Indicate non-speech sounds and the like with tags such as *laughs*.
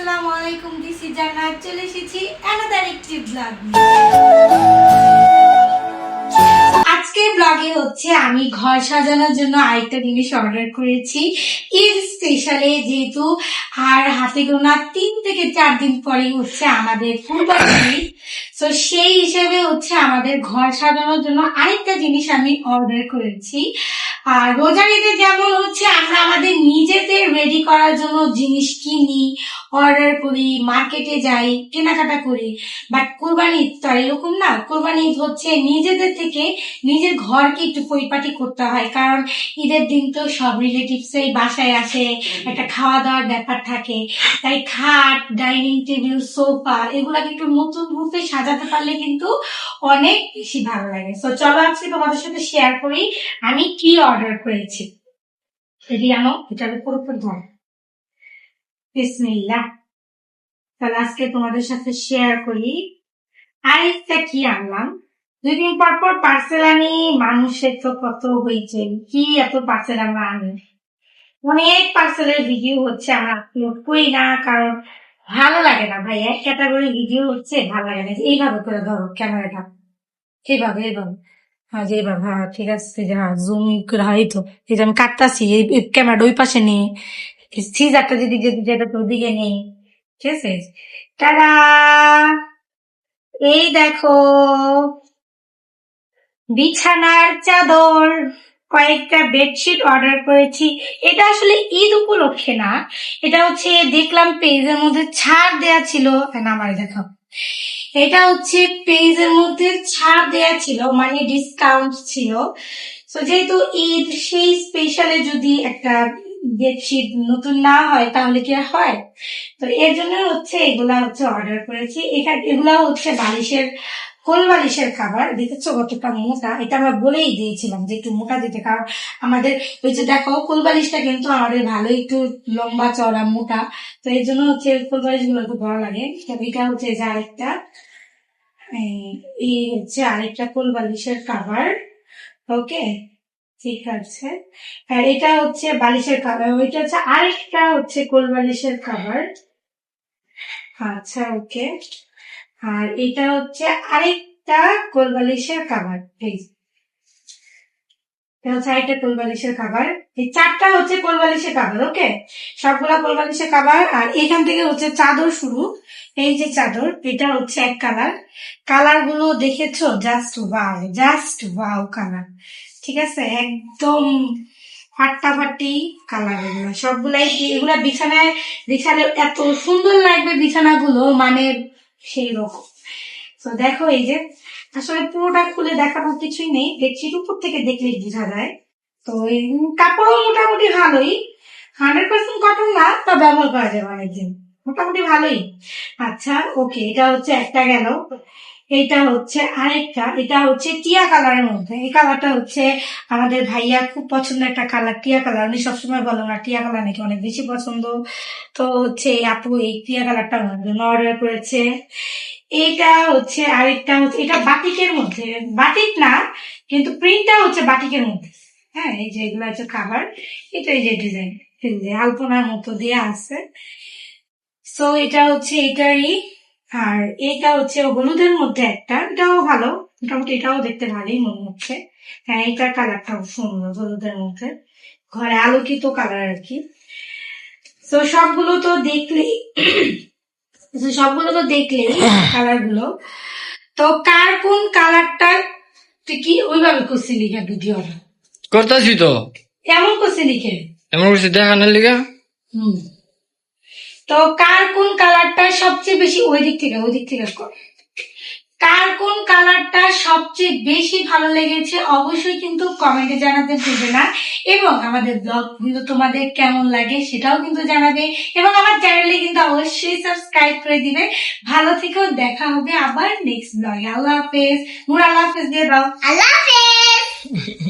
আসসালামু আলাইকুম this is জান্নাত চলে এসেছি অ্যানাদার একটি ব্লগ আজকের ব্লগে হচ্ছে আমি ঘর সাজানোর জন্য আরেকটা জিনিস অর্ডার করেছি। ঈদ স্পেশালে যেহেতু আর হাতে গোনা তিন থেকে চার দিন পরে হচ্ছে আমাদের কুরবানি তো সেই হিসেবে হচ্ছে আমাদের ঘর সাজানোর জন্য আরেকটা জিনিস আমি অর্ডার করেছি। আর রোজারিতে যেমন হচ্ছে করার জন্য জিনিস কিনি অর্ডার করি মার্কেটে যাই, কেনাকাটা করি। বাট কোরবানি ঈদ তো আর এরকম না, কোরবানি ঈদ হচ্ছে নিজেদের থেকে নিজের ঘরকে একটু পরিপাটি করতে হয়। কারণ ঈদের দিন তো সব রিলেটিভস এই বাসায় আসে, একটা খাওয়া দাওয়ার ব্যাপার থাকে। তাই খাট ডাইনিং টেবিল সোফা এগুলাকে একটু নতুন রূপে সাজাতে পারলে কিন্তু অনেক বেশি ভালো লাগে। তো চলো আজকে তোমাদের সাথে শেয়ার করি, আমি কি অর্ডার করেছি। আনো এটার উপর উপর ধর। বিসমিল্লাহ। তাহলে আজকে তোমাদের সাথে শেয়ার করি। আরেকটা কি আনলাম? দুদিন পর পর পার্সেল আনি, মানুষের তো কত হয়েছে কি এত পার্সেল আমরা আনি? অনেক পার্সেলের ভিডিও হচ্ছে, আমরা আপলোড করি না, কারণ ভালো লাগে না ভাই। এক ক্যাটাগরি ভিডিও হচ্ছে, ভালো লাগে না। এইভাবে করে ধরো ক্যামেরাটা এইভাবে এইভাবে। হ্যাঁ যে এইভাবে হ্যাঁ ঠিক আছে হ্যাঁ জুম করে হয় তো এই আমি কাটতাছি, এই ক্যামেরাটা ওই পাশে নিয়ে যদি যেটা নেই। ঠিক আছে? তারা এই দেখো, বিছানার চাদর, কয়েকটা বেডশিট অর্ডার করেছি। এটা আসলে ঈদ উপলক্ষে না, এটা হচ্ছে দেখলাম পেজের মধ্যে ছাড় দেয়া ছিল। আমার দেখো। এটা হচ্ছে পেজের মধ্যে ছাড় দেয়া ছিল মানে ডিসকাউন্ট ছিল। তো যেহেতু ঈদ, সেই স্পেশালে যদি একটা বেডশিট নতুন না হয়, তাহলে কি আর হয়? তো এর জন্য হচ্ছে এগুলা হচ্ছে অর্ডার করেছি। এখানে, এগুলা হচ্ছে বালিশের কোল বালিশের খাবার? দেখেছ কতটা মোটা। এটা আমরা বলেই দিয়েছিলাম যে একটু মোটা দিতে, কারণ আমাদের ওই যে দেখো, কোল বালিশটা কিন্তু আমাদের ভালো একটু লম্বা চড়া মোটা। তো এই জন্য হচ্ছে কোল বালিশগুলো একটু বড় লাগে। এটা হচ্ছে যে আরেকটা, এই হচ্ছে আরেকটা কোল বালিশের খাবার। ওকে ঠিক আছে। আর এটা হচ্ছে বালিশের কাভার ওইটা হচ্ছে আরেকটা হচ্ছে কোল বালিশের কাভার আচ্ছা ওকে আর এটা হচ্ছে আরেকটা কোল বালিশের কাভার এই। হচ্ছে আরেকটা কোল বালিশের চারটা হচ্ছে কোল বালিশের কাভার ওকে সবগুলা কোল বালিশের কাভার আর এখান থেকে হচ্ছে চাদর শুরু। এই যে চাদর, এটা হচ্ছে এক কালার কালারগুলো দেখেছ? Just wow just wow colour ঠিক আছে? একদম ফাটাফাটি কালার এগুলো। সবগুলাই এগুলা বিছানায় বিছানায় এত সুন্দর লাগবে বিছানাগুলো মানে সেই রকম তো দেখো এই যে, আসলে পুরোটা খুলে দেখানোর কিছুই নেই। বেডশিট উপর থেকে দেখলেই বোঝা যায়। তো কাপড়ও মোটামুটি ভালোই। হান্ড্রেড পার্সেন্ট কটন না, তা ব্যবহার করা যাবে অনেকদিন। মোটামুটি ভালোই। আচ্ছা ওকে, এটা হচ্ছে একটা গেল। এটা হচ্ছে আরেকটা, এটা হচ্ছে টিয়া কালারের মধ্যে। এই কালারটা হচ্ছে আমাদের ভাইয়া খুব পছন্দের একটা কালার, টিয়া কালার। উনি সবসময় বলো না টিয়া কালার নাকি অনেক বেশি পছন্দ। তো হচ্ছে আপু এই টিয়া কালারটা আমার জন্য অর্ডার করেছে। এইটা হচ্ছে আরেকটা হচ্ছে, এটা বাটিকের মধ্যে, বাটিক না, কিন্তু প্রিন্টটা হচ্ছে বাটিকের মধ্যে। হ্যাঁ এই যে এগুলো হচ্ছে খাবার এটা এই যে ডিজাইন আলপনার মতো দিয়ে আছে। সো এটা হচ্ছে এটারই আর এটা হচ্ছে হলুদের মধ্যে একটা এটাও ভালো। মোটামুটি এটাও দেখতে ভালোই মনে হচ্ছে। হ্যাঁ এটার কালারটাও সুন্দর হলুদের মধ্যে। ঘরে আলোকিত কালার আর কি। তো সবগুলো তো দেখলেই সবগুলো তো দেখলেই কালারগুলো তো কার কোন কালারটা তুই কি ওইভাবে করছি লিখে ভিডিও? করতেছি তো। এমন করছি লিখে? এমন করছি দেখানোর লিগা হুম। তো কার কোন কালারটা সবচেয়ে বেশি ওই দিক থেকে ওই দিক থেকে কর। কার কোন কালারটা সবচেয়ে বেশি ভালো লেগেছে অবশ্যই কিন্তু কমেন্টে জানাতে ভুলবে না। এবং আমাদের ব্লগ কিন্তু তোমাদের কেমন লাগে সেটাও কিন্তু জানাবে। এবং আমার চ্যানেলে কিন্তু অবশ্যই সাবস্ক্রাইব করে দিবে। ভালো থেকেও দেখা হবে আবার নেক্সট ব্লগে আল্লাহ হাফেজ। মুর আল্লাহ হাফেজ দিয়ে দাও। আল্লাহ হাফেজ। *laughs*